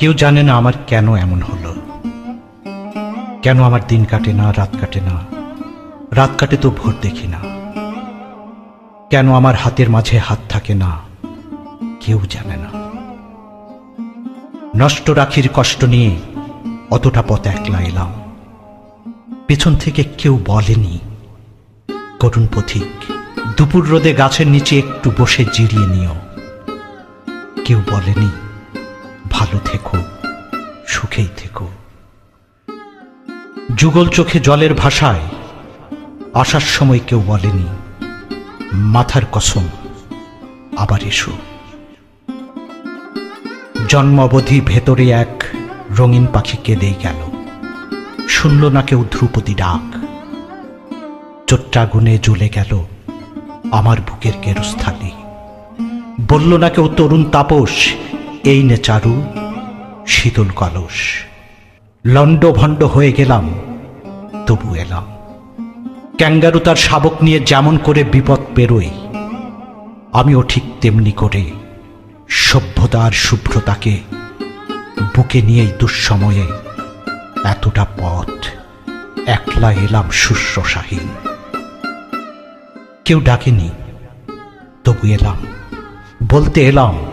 কেউ জানে না আমার কেন এমন হলো। কেন আমার দিন কাটে না, রাত কাটে না? রাত কাটে তো ভোর দেখি না। কেন আমার হাতের মাঝে হাত থাকে না? কেউ জানে না। নষ্ট রাখির কষ্ট নিয়ে অতটা পথ একলা এলাম। পেছন থেকে কেউ বলেনি, করুণ পথিক, দুপুর রোদে গাছের নিচে একটু বসে জিরিয়ে নিও। কেউ বলেনি ভালো থেকো, সুখেই থেকো। যুগল চোখে জলের ভাষায়, আসার সময় কেউ বলেনি, মাথার কসম, আবার এসো। জন্মাবধি ভেতরে এক রঙিন পাখি কেঁদেই গেল। শুনল না কেউ ধ্রুপদী ডাক। চোট্টাগুনে জ্বলে গেল আমার বুকের কেরস্থালি বলল না কেউ তরুণ তাপস এই নে চারু, শীতল কলস। লণ্ড ভণ্ড হয়ে গেলাম, তবু এলাম। ক্যাঙ্গারু তার শাবক নিয়ে যেমন করে বিপদ পেরোই আমিও ঠিক তেমনি করে সভ্যতা আর শুভ্রতাকে বুকে নিয়েই দুঃসময়ে এতটা পথ একলা এলাম শুশ্রূষাহীন। কেউ ডাকেনি, তবু এলাম, বলতে এলাম